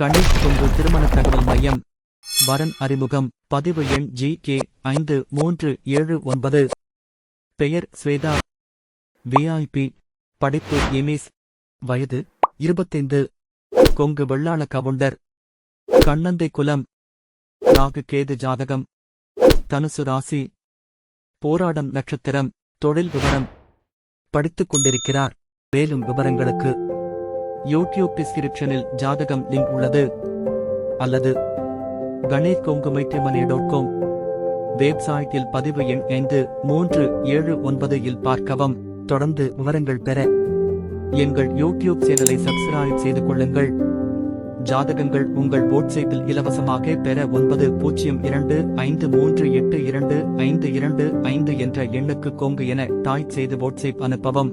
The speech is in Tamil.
கணேஷ் கொங்கு திருமண தகவல் மையம். வரன் அறிமுகம். பதிவு எண் ஜி கே ஐந்து மூன்று ஏழு ஒன்பது. பெயர் ஸ்வேதா. விஐபி படிப்பு எமிஸ் வயது இருபத்தைந்து. கொங்கு வெள்ளாள கவுண்டர். கண்ணந்தை குலம். ராகு கேது ஜாதகம். தனுசு ராசி. போராடம் நட்சத்திரம். தொழில் விவரம். படித்துக் கொண்டிருக்கிறார். மேலும் விவரங்களுக்கு யூடியூப் டிஸ்கிரிப்ஷனில் ஜாதகம் லிங்க் உள்ளது. அல்லது கணேஷ் கொங்கு மைத்திரிமணி டாட் காம் வெப்சைட்டில் பதிவு எண் ஐந்து மூன்று ஏழு ஒன்பது இல் பார்க்கவும். தொடர்ந்து விவரங்கள் பெற எங்கள் யூடியூப் சேனலை சப்ஸ்கிரைப் செய்து கொள்ளுங்கள். ஜாதகங்கள் உங்கள் வாட்ஸ்அப்பில் இலவசமாக பெற ஒன்பது பூஜ்ஜியம் இரண்டு ஐந்து மூன்று எட்டு இரண்டு ஐந்து இரண்டு ஐந்து என்ற எண்ணுக்கு கொங்கு என டாய்ச் செய்து வாட்ஸ்அப் அனுப்பவும்.